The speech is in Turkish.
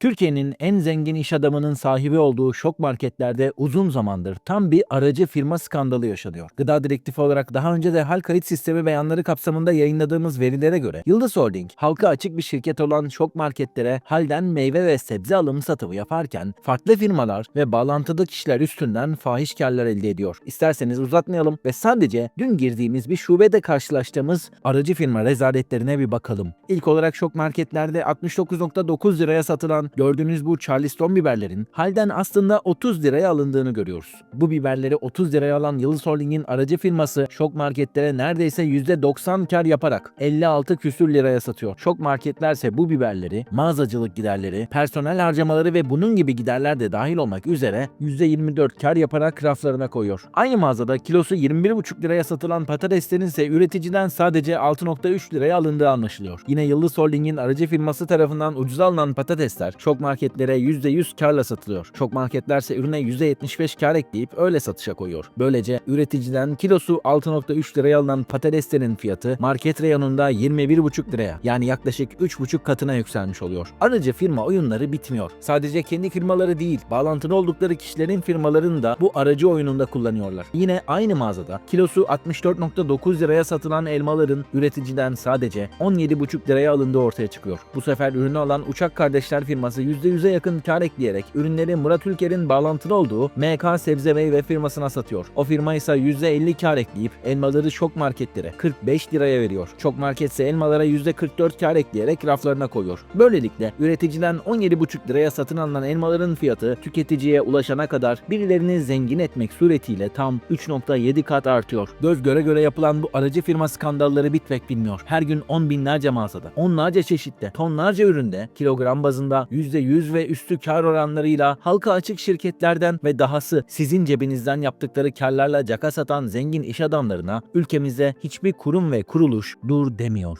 Türkiye'nin en zengin iş adamının sahibi olduğu şok marketlerde uzun zamandır tam bir aracı firma skandalı yaşanıyor. Gıda direktifi olarak daha önce de hal kayıt sistemi beyanları kapsamında yayınladığımız verilere göre Yıldız Holding, halka açık bir şirket olan şok marketlere halden meyve ve sebze alım satımı yaparken farklı firmalar ve bağlantılı kişiler üstünden fahiş karlar elde ediyor. İsterseniz uzatmayalım ve sadece dün girdiğimiz bir şubede karşılaştığımız aracı firma rezaletlerine bir bakalım. İlk olarak şok marketlerde 69.9 liraya satılan gördüğünüz bu Charleston biberlerin halden aslında 30 liraya alındığını görüyoruz. Bu biberleri 30 liraya alan Yıldız Holding'in aracı firması şok marketlere neredeyse %90 kar yaparak 56 küsür liraya satıyor. Şok marketlerse bu biberleri mağazacılık giderleri, personel harcamaları ve bunun gibi giderler de dahil olmak üzere %24 kar yaparak raflarına koyuyor. Aynı mağazada kilosu 21,5 liraya satılan patateslerin ise üreticiden sadece 6.3 liraya alındığı anlaşılıyor. Yine Yıldız Holding'in aracı firması tarafından ucuza alınan patatesler şok marketlere %100 karla satılıyor. Şok marketlerse ürüne %75 kar ekleyip öyle satışa koyuyor. Böylece üreticiden kilosu 6.3 liraya alınan patateslerin fiyatı market reyonunda 21,5 liraya yani yaklaşık 3,5 katına yükselmiş oluyor. Aracı firma oyunları bitmiyor. Sadece kendi firmaları değil, bağlantılı oldukları kişilerin firmalarını da bu aracı oyununda kullanıyorlar. Yine aynı mağazada kilosu 64.9 liraya satılan elmaların üreticiden sadece 17,5 liraya alındığı ortaya çıkıyor. Bu sefer ürünü alan Uçak Kardeşler firması %100'e yakın kar ekleyerek ürünleri Murat Ülker'in bağlantılı olduğu MK Sebze Meyve firmasına satıyor. O firma ise %50 kar ekleyip elmaları şok marketlere 45 liraya veriyor. Şok market ise elmalara %44 kar ekleyerek raflarına koyuyor. Böylelikle üreticiden 17,5 liraya satın alınan elmaların fiyatı tüketiciye ulaşana kadar birilerini zengin etmek suretiyle tam 3.7 kat artıyor. Göz göre göre yapılan bu aracı firma skandalları bitmek bilmiyor. Her gün on binlerce mağazada, onlarca çeşitte, tonlarca üründe kilogram bazında %100 ve üstü kar oranlarıyla halka açık şirketlerden ve dahası sizin cebinizden yaptıkları karlarla caka satan zengin iş adamlarına ülkemizde hiçbir kurum ve kuruluş dur demiyor.